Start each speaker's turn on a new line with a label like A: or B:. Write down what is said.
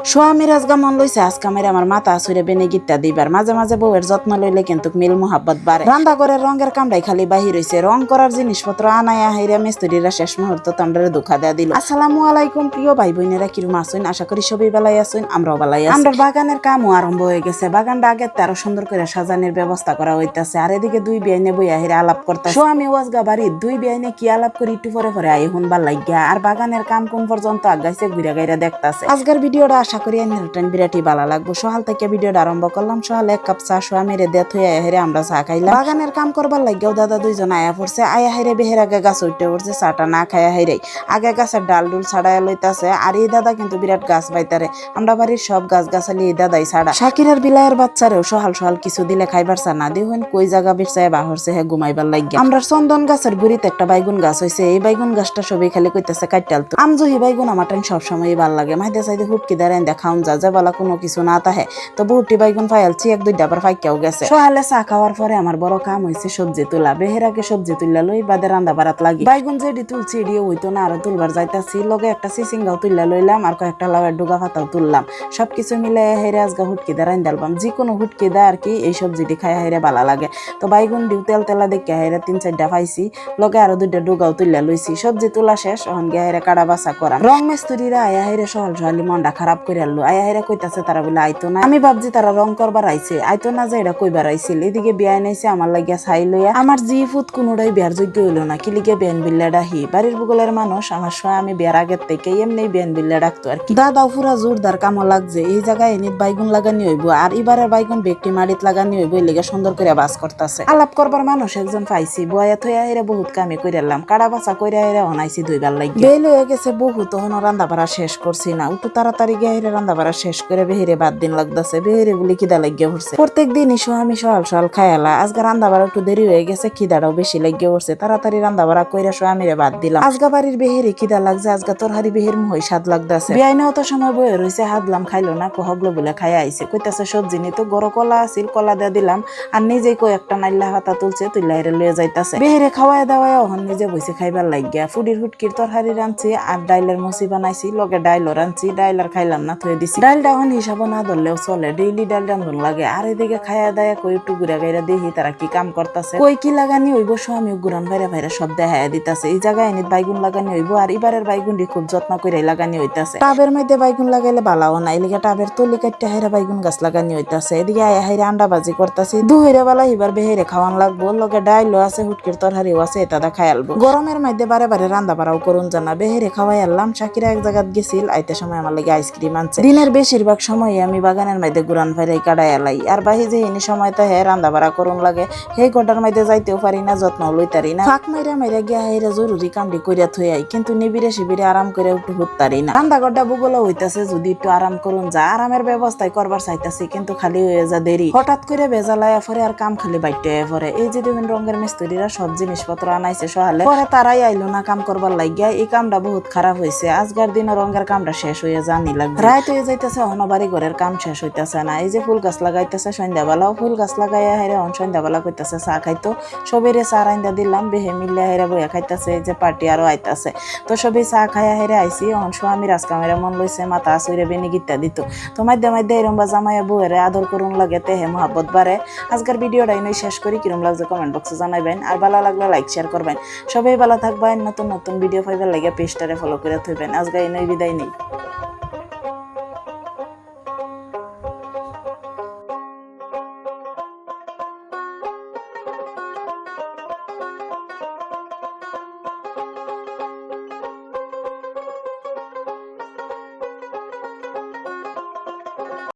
A: স্বামীর আজগা মন লইছে আজকা মেরে আমার মাথা আসুরে বেনে গিত্তা দিবার। মাঝে মাঝে বউয়ের যত্ন লইলে কিন্তু মিল মোহাব্বত বাড়ে। রান্না করে রঙের কামড়াই খালি বাহির হইছে। রং করার জিনিসপত্র আনায়া হাইরা মিস্ত্রিরা শেষ মুহূর্ত আমরা ধোকা দেয়া দিল। আসসালামু আলাইকুম, প্রিয় ভাই বোনেরা কিরম আসুন আশা করি সবই বেলায় আসুন আমরাও বেলায় আছি। আমরা বাগানের কামও আরম্ভ হয়ে গেছে। বাগানটা আগে আরও সুন্দর করে সাজানোর ব্যবস্থা করা হইতাছে। আর এদিকে দুই বিয়াইনে বইয়া হেরে আলাপ করতে স্বামী ওয়াজগা বাড়ি দুই বিয়াইনে কি আলাপ করি একটু পরে পরে আই হুন ভালো লাগিয়া আর বাগানের কাম কোন পর্যন্ত আগাইছে ঘুরে গাইরা দেখতাছে। আজকের ভিডিওটা আশা করি এনটারটেন বিরাটি ভালো লাগবো। সকাল থেকে ভিডিওটা আরম্ভ করলাম। সকালে এক কাপ চা স্বামীর দেত হয়ে হেরে আমরা চা খাইলাম। বাগানের কাম করবার লাগিয়াও দাদা দুইজন আয়া পড়ছে। আয়া হেরে বেহের আগে গাছ উঠতে পড়ছে, চাটা না খায়া হেরে আগে গাছের ডাল ডুল ছাড়াই লইতাছে, আর এই দাদা কিন্তু বিরাট গাছ বাইতারে। আমরা বাড়ির সব গাছ গাছালি এই দাদাই ছাড়া। শাকিরের বিলায়ের বাচ্চারেও সহাল সহাল কিছু দিলে খাইবার চা না দিহুন কই জায়গা বিরসায় বাহরছে হে ঘুমাইবার লাগিয়া। আমরা চন্দন গাছের গুড়িতে একটা বাইগুন গাছ হইছে। এই বাইগুন গাছটা সবই খালি কইতাছে কাইটাল আমজুহি বাইগুন আমার টাইম সবসময় ভালো লাগে। মাইদে চাইদে হুটকি দাঁড়াই দেখাউন যা যে বলা কোনো কিছু না তাহে। তো বুটি বাইগুন ফাইলছি, এক দুই ডাবার ফাইকাও গেছে। সহালে চা খাওয়ার পরে আমার বড় কাম হইছে সবজি তোলা। বেহেরাকে সবজি তুললা লই বাদে রান্দা বারাত লাগি। বাইগুন যেডি তুলছি এডিও হইতো না, আরও তুলবার যাইতাছি। লগে একটা সিসিঙ্গাও তুললা লইলাম, আর কয়েকটা লাউয়ের ডুগা পাতাও তুললাম। সবকিছু মিলে হেরে আজগা হুটকি দা রাইন ডালবাম যে কোনো হুটকি দা আর কি, এই সবজিটি খাই হেরে ভালো লাগে। তো বাইগুন দিও তেল তেলা দেখে হেরে তিন চারটা পাইছি। লগে আরও দুইটা ডুগাও তুললা লইছি। সবজি তোলা শেষ, অহন গিয়ে হেরে কাড়া বাসা করা রং মেস্তুরিরা আয়া হেরে সহল সহালি মনটা খারাপ করে আনলো আয়া হেরে কইতাছে তারা বলে, আইতো না। আমি ভাবছি তারা রং করবার আইছে। আইতো না যে এটা কইবার আইছিল এদিকে বিয়াই নাইছে, আমার লাগিয়া ছাই লইয়া। আমার জি ফুট কোনোটাই বিয়ার যোগ্য হইল না। কিলিকে বেন বিল্লা ডাহি? বাড়ির বুগলের মানুষ, আমার সঙ্গে আমি বিয়ার আগের থেকে এমনি বেন বিল্লা ডাকতো আর কি। দাদাও পুরা জোরদার কামো লাগছে। এই জায়গায় এনিত বাইগুন লাগানি হইব আর এবারের বাইগুন ব্যক্তি মারিত লাগানি হইব, এই লেগে সুন্দর করে বাস করতেছে। আলাপ করবার মানুষ একজন পাইছি। বয়া থইয়া হেরে বহুত কামে কইরালাম কাড়া বাসা কইরা হেরে অনাইছি দুইবার লাগি বেল হয়ে গেছে বহুত তখন রান্না বাড়া শেষ করছি না। উঠু তাড়াতাড়ি গিয়ে হেরে রান্না বাড়া শেষ করে বেহেরে বাদ দিন লাগতেছে বেহেরে বলে খিদা লাগিয়ে পড়ছে। প্রত্যেক দিনই আমি সকাল সকাল খায়ালা আজকে রান্না বাড়া একটু দেরি হয়ে গেছে, খিদাটাও বেশি লাগিয়ে পড়ছে। তাড়াতাড়ি রান্না বাড়া কইরা স্বামীরে বাদ দিলাম। আজগা বাড়ির বেহেরে খিদা লাগছে, আজগা তরহারি বেহের মহই স্বাদ লাগতেছে। বিয়াইনে অত সময় বয়ে রয়েছে হাতলাম খাইলো না কহগলো বলে খাইয়া আইছে। কইতাছে, সবজি নিয়ে তো গরো কলা আছিল, কলা দিয়ে দিলাম, আর নিজেই কই একটা নাইল্লা হাতা তুলছে, তুইলা হেরে লয়ে যাইতাছে। বেহেরে খাওয়ায় দাওয়ায় অহন নিজে বসে খাইবার লাগিয়া। ফুডির হুটকির তরহারি রাঁধছি, আর ডাইলের মসি বানাইছি, লগে ডাইলও রাঁধছি ডাইলার খাইলাম না থয়ে দিছি। ডাইলটা এখন হিসাব না ধরলেও চলে। ডেইলি ডাইল রান্ধন লাগে। আর এদিকে খাইয়া দায়া কই একটু ঘুরে গাইরা দেখি তারা কি কাম করতেছে। কই কি লাগানি হইব স্বামী গুরান ভাইরা ভাইরা সব দেখাইয়া দিতাছে। এই জায়গায় এনে বাইগুন লাগানি হইব আর এবারের বাইগুনটি খুব যত্ন করে লাগানি হইতাছে। টাবের মধ্যে বাইগুন লাগাইলে বালাও না এলিগে টাবের তলি কাটতে হাইরা বাইগুন গাছ লাগানি হইতাছে। এদিকে আয়া হাইরা আন্ডা বাজি করতাছি। দুহিরে বেলা এবার বেহেরে খাওয়ান লাগবো। লগে ডাইলও আছে, হুটকির তরহারিও আছে, এটা দা খায়ালবো গরমের মধ্যে বারে বারে রান্দা বাড়াও করুন জানা। বেহেরে খাওয়াই আনলাম। শাকিরা এক জায়গাত গেছিল। আইতে সময় আমার লাগে আইসক্রিম আনছে দিনের বেশিরভাগ সময় আমি বাগানের মধ্যে গুরান ফেরাই কাটাই এলাই আর বাহি যে এনি সময় তো হে রান্দা বাড়া করুন লাগে। সেই গোটার মধ্যে যাইতেও পারি না, যত্ন লইতারি না। ফাঁক মাইরা মাইরা গিয়া হেরা জরুরি কামটি করিয়া থই আই, কিন্তু নিবিড়ে শিবিরে আরাম করে একটু হুতারি না। রান্দা গড্ডা বুগলো হইতাছে, যদি একটু আরাম করুন যা। আরামের ব্যবস্থায় করবার চাইতাছি, কিন্তু খালি হয়ে যা দেরি। হঠাৎ করে বেজালায় পরে আর কাম খালি বাইটে পরে এই যে বিভিন্ন রঙের মিস্ত্রিরা সব জিনিসপত্র আনাইছে সহালে। পরে তারাই আইলো না কাম করবার লাগিয়া। এই কামটা বহুত খারাপ হয়েছে আজকার দিন রঙের কামটা শেষ হয়ে জানি লাগবে। রাত হয়ে যাইতেছে অনবাড়ি ঘরের কাম শেষ হইতেছে না। এই যে ফুল গাছ লাগাইতেছে সন্ধ্যাবেলাও, ফুল গাছ লাগাইয়া হেরে অন সন্ধ্যাবেলা কইতাছে চা খাইতো। সবেরে চা রাইন্দা দিলাম, বেহে মিলে হেরে বইয়া খাইতেছে, এই যে পার্টি আরও আইতাছে। তো সবই চা খাইয়া হেরে আইসি অন স্বামী রাজকামেরে মন লইছে মাথা আসুরে বেনি গিতা দিত। তো মাধ্যে মাধ্যে এরম বা জামাইয়া বউয়েরে আদর করুন লাগে, তেহে মহাব্বত বাড়ে আজকের ভিডিওটা এনে শেষ করি কিরম লাগছে কমেন্ট বক্সে জানাইবেন আর ভালো লাগলে লাইক শেয়ার করবেন সবাই ভালো থাকবেন নতুন নতুন ভিডিও পাইবার লাগে পেজটারে ফলো করে থইবেন। আজকে এনে বিদায় নেই।